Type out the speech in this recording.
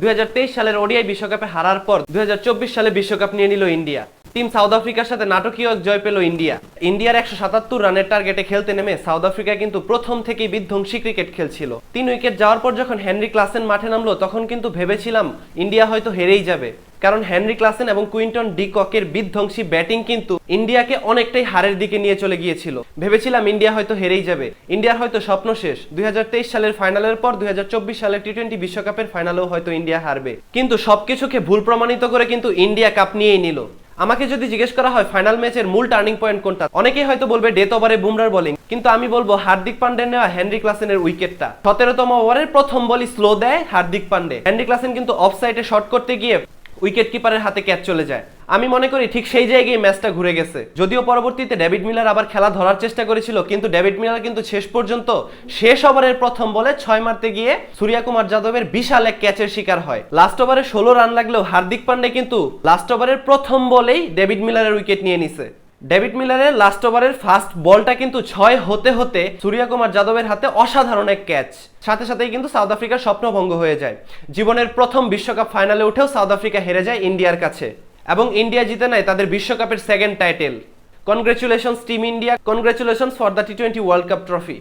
দুই হাজার তেইশ সালের ওডিআই বিশ্বকাপে হারার পর দুই হাজার চব্বিশ সালে বিশ্বকাপ নিয়ে নিল ইন্ডিয়া। টিম সাউথ আফ্রিকার সাথে নাটকীয় জয় পেল ইন্ডিয়া। ইন্ডিয়ার একশো সাতাত্তর রানের টার্গেটে খেলতে নেমে সাউথ আফ্রিকা কিন্তু প্রথম থেকেই বিধ্বংসী ক্রিকেট খেলছিল। তিন উইকেট যাওয়ার পর যখন হেনরি ক্লাসেন মাঠে নামলো, তখন কিন্তু ভেবেছিলাম ইন্ডিয়া হয়তো হেরেই যাবে। কারণ হেনরি ক্লাসেন এবং কুইন্টন ডি ককের বিধ্বংসী ব্যাটিং কিন্তু ইন্ডিয়াকে অনেকটাই হারের দিকে নিয়ে চলে গিয়েছিল। ভেবেছিলাম ইন্ডিয়া হয়তো হেরেই যাবে। ইন্ডিয়ার হয়তো স্বপ্ন শেষ। দুই সালের ফাইনালের পর দুই সালের টি টোয়েন্টি বিশ্বকাপের ফাইনালেও হয়তো ইন্ডিয়া হারবে। কিন্তু সবকিছুকে ভুল প্রমাণিত করে কিন্তু ইন্ডিয়া কাপ নিয়েই নিল। আমাকে যদি জিজ্ঞেস করা হয় ফাইনাল ম্যাচের মূল টার্নিং পয়েন্ট কোনটা, অনেকেই হয়তো বলবে ডেথ ওভারে বুমরার বোলিং। কিন্তু আমি বলব হার্দিক পান্ডে নেওয়া হেনরি ক্লাসেনের উইকেটটা। সতেরোতম ওভারের প্রথম বলই স্লো দেয় হার্দিক পান্ডে। হেনরি ক্লাসেন কিন্তু অফ সাইডে শট করতে গিয়ে উইকেট কিপারের হাতে ক্যাচ চলে যায়। আমি মনে করি ঠিক সেই জায়গায় ম্যাচটা ঘুরে গেছে। যদিও পরবর্তীতে ডেভিড মিলার আবার খেলা ধরার চেষ্টা করেছিল, কিন্তু ডেভিড মিলার কিন্তু শেষ পর্যন্ত শেষ ওভারের প্রথম বলে ছয় মারতে গিয়ে সূর্যা কুমার যাদবের বিশাল এক ক্যাচের শিকার হয়। লাস্ট ওভারে ষোলো রান লাগলেও হার্দিক পান্ডে কিন্তু লাস্ট ওভারের প্রথম বলেই ডেভিড মিলারের উইকেট নিয়ে নিছে। ডেভিড মিলারের লাস্ট ওভারের ফার্স্ট বলটা কিন্তু ছয় হতে হতে সূর্য কুমার যাদবের হাতে অসাধারণ এক ক্যাচ সাথে সাথেই কিন্তু সাউথ আফ্রিকার স্বপ্নভঙ্গ হয়ে যায়। জীবনের প্রথম বিশ্বকাপ ফাইনালে উঠেও সাউথ আফ্রিকা হেরে যায় ইন্ডিয়ার কাছে। এবং ইন্ডিয়া জিতে নেয় তাদের বিশ্বকাপের second title congratulations team India congratulations for the T twenty world cup trophy